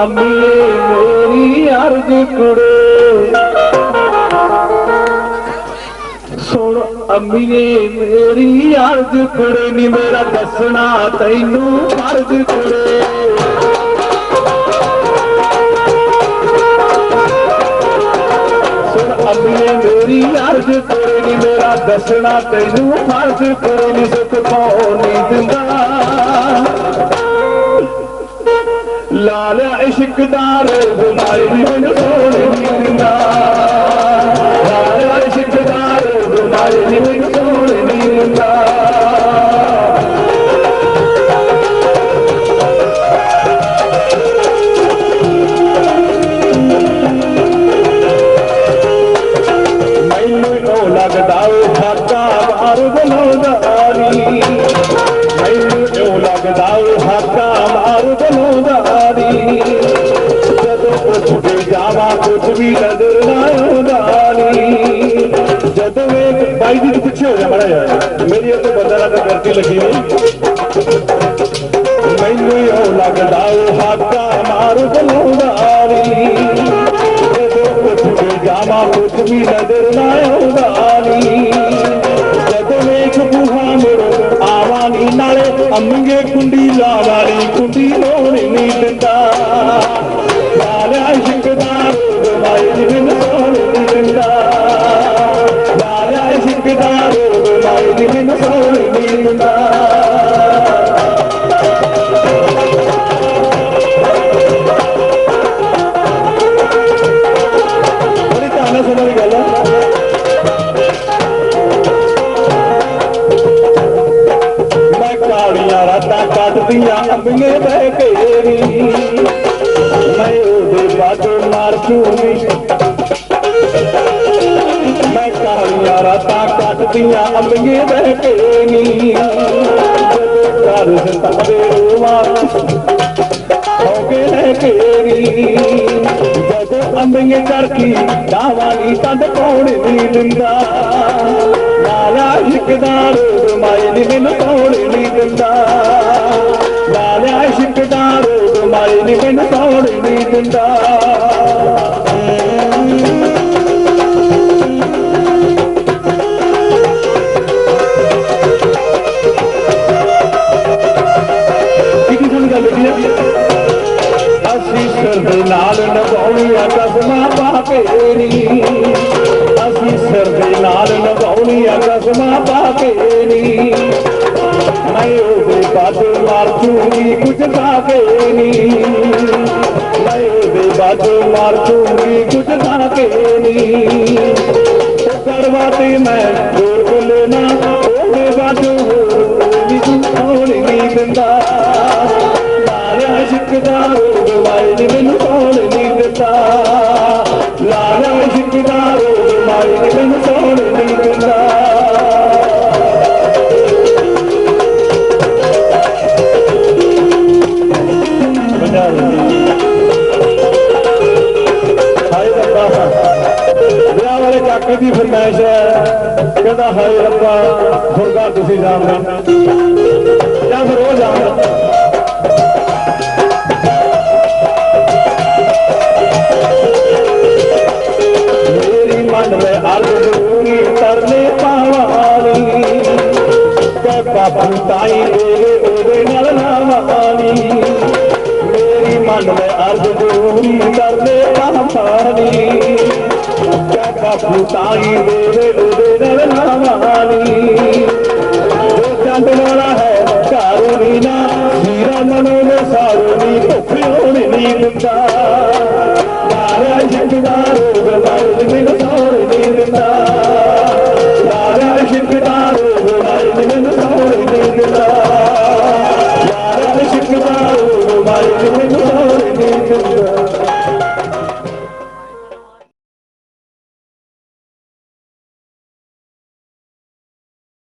ਅੰਮੀਏ ਮੇਰੀ ਅਰਜ਼ ਕੁੜੇ ਸੁਣ ਅੰਮੀਏ ਮੇਰੀ ਅਰਜ਼ ਕੁੜੇ ਨੀ ਮੇਰਾ ਦੱਸਣਾ ਤੈਨੂੰ ਫਰਜ਼ ਕੁੜੇ ਸੁਣ ਅੰਮੀਏ ਮੇਰੀ ਅਰਜ਼ ਕੁੜੇ ਨੀ ਮੇਰਾ ਦੱਸਣਾ ਤੈਨੂੰ ਫਰਜ਼ ਕੁੜੇ ਨੀ ਸੁਖ ਪਾਉ ਦਿੰਦਾ। ਲਾਲ ਇਸ਼ਕ ਦਾ ਰੋਗ ਮਾਈ ਮੈਨੂੰ ਸੋਹਣੇ ਨੀ ਲਾਲ ਇਸ਼ਕ ਦਾ ਰੋਗ ਮਾਈ ਮੈਨੂੰ ਬਾਈ ਜੀ ਤੂੰ ਪਿੱਛੇ ਹੋ ਜਾ ਮੜਾ ਯਾਰ ਮੇਰੀ ਉਹ ਬੰਦਾ ਲੱਗ ਕਰਤੀ ਲੱਗੀ ਨਹੀਂ ਮੈਨੂੰ ਉਹ ਲੱਗਦਾ, ਉਹ ਹਾਕਾ ਮਾਰ ਬਲੋਦਾਰੀ ਜਦੋਂ ਕੁਝ ਵੀ ਜਾਵਾ ਕੁਝ ਵੀ ਨਜ਼ਰ ਨਾ ਆਉਂਦਾ ਜਦੋਂ ਵੇਖ ਬੁਹਾ ਮੁੜ ਆਵਾ ਨਾਲੇ ਅੰਗੇ ਮੈਂ ਉਹਦੇ ਬਾਝੋਂ ਮਾਰ ਚੂੰਗੀ ਮੈਂ ਕਾਲੀਆਂ ਰਾਤਾਂ ਕੱਟਦੀਆਂ ਅੰਬੀਏ ਬਹਿ ਕੇ ਨੀ। ਜਦੋਂ ਘਰ ਸਤਾਵੇ ਰੋਵਾਂ ਹੋ ਕੇ ਲੈ ਜਦੋਂ ਅੰਬੀਏ ਚੜਕੀ ਦਾਵਾਨੀ ਤਦ ਕੌਣ ਨਹੀਂ ਦਿੰਦਾ? ਲਾਲਾ ਇਸ਼ਕਦਾਰ ਮਾਈ ਦੀ ਮੈਨੂੰ ਕੌਣ ਨਹੀਂ ਦਿੰਦਾ? ਲਾਲਾ ਇਸ਼ਕਦਾਰ ਮਾਈ ਦੀ ਮੈਨੂੰ ਗੱਲ ਅਸੀਂ ਸਿਰ ਦੇ ਨਾਲ ਨਭਾਉਣੀਆਂ ਕਸਮਾਂ ਪਾ ਕੇ ਅਸੀਂ ਸਿਰ ਦੇ ਨਾਲ ਨਭਾਉਣੀਆਂ ਕਸਮਾਂ ਪਾ ਕੇ ਨੀ ਮੈਂ ਉਹਦੇ ਬਾਦ ਮਾਰ ਚੂੰਗੀ ਕੁਝ ਖਾ ਕੇ ਨੀ। ਮੈਂ ਉਹਦੇ ਬਾਦ ਮਾਰ ਚੂੰਗੀ ਕੁਝ ਖਾ ਕੇ ਨੀ। ਉਹ ਕਰਵਾ ਤੇ ਮੈਂ ਹੋਰ ਬੋਲੇ ਨਾ ਉਹਦੇ ਬਾਦ ਹੋਰ ਕੋਈ ਵੀ ਕੌਣ ਨਹੀਂ ਦਿੰਦਾ। ਲਾਲਾ ਸ਼ਿਕਦਾ ਕਹਿੰਦਾ ਹਾਏ ਰੱਬਾ ਫੁਰਗਾ ਤੁਸੀਂ ਜਾਣਦੇ। ਜਾਂ ਫਿਰ ਉਹ ਜਾਣਦਾ। ਮੇਰੀ ਮਨ ਮੈਂ ਅਰਜ਼ ਦੂੰਗੀ ਤਰਲੇ ਪਾਵਾਲੀ ਕੈ ਬਾਪੂ ਤਾਈ ਦੇ ਉਹਦੇ ਨਾਲ ਨਾਵਾਲੀ ਮੇਰੀ ਮਨ ਮੈਂ ਅਰਜ਼ ਦੂੰਗੀ ਤਰਲੇ ਪਾਵਾਲੀ ਕੈ ਬਾਪੂ ਤਾਈ ਦੇ ਉਹਦੇ ਹੀਰਾ ਮਨੋ ਨੇ ਸਾਰੂ ਨੀ ਧੋਖੇ ਹੋਣੇ ਨਹੀਂ